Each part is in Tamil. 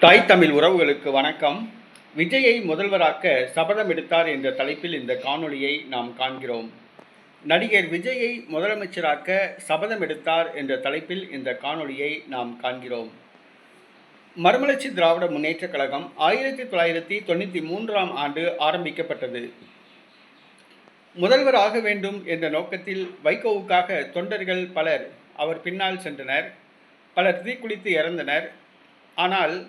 தாய் தமிழ் உறவுகளுக்கு வணக்கம். விஜயை முதல்வராக்க சபதம் எடுத்தார் என்ற தலைப்பில் இந்த காணொளியை நாம் காண்கிறோம். நடிகர் விஜயை முதலமைச்சராக்க சபதம் எடுத்தார் என்ற தலைப்பில் இந்த காணொளியை நாம் காண்கிறோம். மறுமலர்ச்சி திராவிட முன்னேற்றக் கழகம் ஆயிரத்தி தொள்ளாயிரத்தி தொண்ணூற்றி மூன்றாம் ஆண்டு ஆரம்பிக்கப்பட்டது. முதல்வர் ஆக வேண்டும் என்ற நோக்கத்தில் வைகோவுக்காக தொண்டர்கள் பலர் அவர் பின்னால் சென்றனர். பலர் தீக்குளித்து இறந்தனர். ஆனால்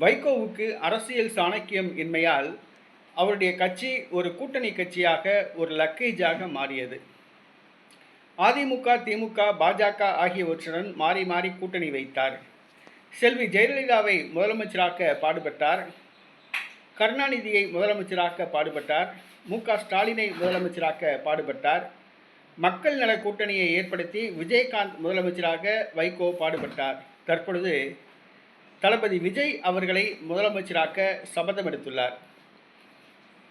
வைகோவுக்கு அரசியல் சாணக்கியம் இன்மையால் அவருடைய கட்சி ஒரு கூட்டணி கட்சியாக ஒரு லக்கேஜாக மாறியது. அதிமுக திமுக பாஜக ஆகியவற்றுடன் மாறி மாறி கூட்டணி வைத்தார். செல்வி ஜெயலலிதாவை முதலமைச்சராக்க பாடுபட்டார். கருணாநிதியை முதலமைச்சராக்க பாடுபட்டார். மு க ஸ்டாலினை முதலமைச்சராக்க பாடுபட்டார். மக்கள் நல கூட்டணியை ஏற்படுத்தி விஜயகாந்த் முதலமைச்சராக வைகோ பாடுபட்டார். தற்பொழுது தளபதி விஜய் அவர்களை முதலமைச்சராக்க சபதம் எடுத்துள்ளார்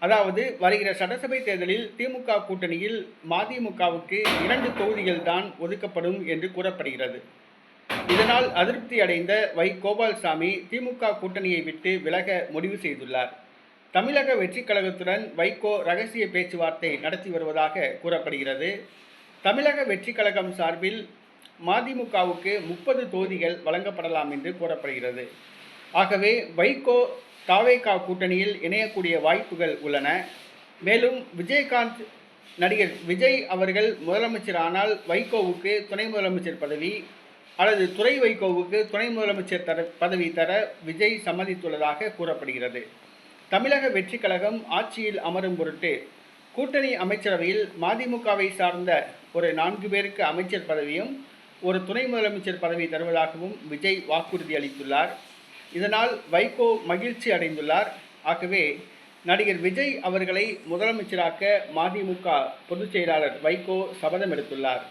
அதாவது வருகிற சட்டசபை தேர்தலில் திமுக கூட்டணியில் மதிமுகவுக்கு இரண்டு தொகுதிகள் தான் ஒதுக்கப்படும் என்று கூறப்படுகிறது. இதனால் அதிருப்தி அடைந்த வை. கோபால்சாமி திமுக கூட்டணியை விட்டு விலக முடிவு செய்துள்ளார். தமிழக வெற்றிக் கழகத்துடன் வைகோ ரகசிய பேச்சுவார்த்தை நடத்தி வருவதாக கூறப்படுகிறது. தமிழக வெற்றிக் கழகம் சார்பில் மதிமுகவுக்கு முப்பது தொகுதிகள் வழங்கப்படலாம் என்று கூறப்படுகிறது. ஆகவே வைகோ தாவேகா கூட்டணியில் இணையக்கூடிய வாய்ப்புகள் உள்ளன. மேலும் விஜயகாந்த் நடிகர் விஜய் அவர்கள் முதலமைச்சரானால் வைகோவுக்கு துணை முதலமைச்சர் பதவி அல்லது துறை வைகோவுக்கு துணை முதலமைச்சர் தர பதவி தர விஜய் சம்மதித்துள்ளதாக கூறப்படுகிறது. தமிழக வெற்றி கழகம் ஆட்சியில் அமரும் பொருட்டு கூட்டணி அமைச்சரவையில் மதிமுகவை சார்ந்த ஒரு நான்கு பேருக்கு அமைச்சர் பதவியும் ஒரு துணை முதலமைச்சர் பதவி தருவதாகவும் விஜய் வாக்குறுதி அளித்துள்ளார். இதனால் வைகோ மகிழ்ச்சி அடைந்துள்ளார். ஆகவே நடிகர் விஜய் அவர்களை முதலமைச்சராக்க மதிமுக பொதுச் செயலாளர் வைகோ சபதம் எடுத்துள்ளார்.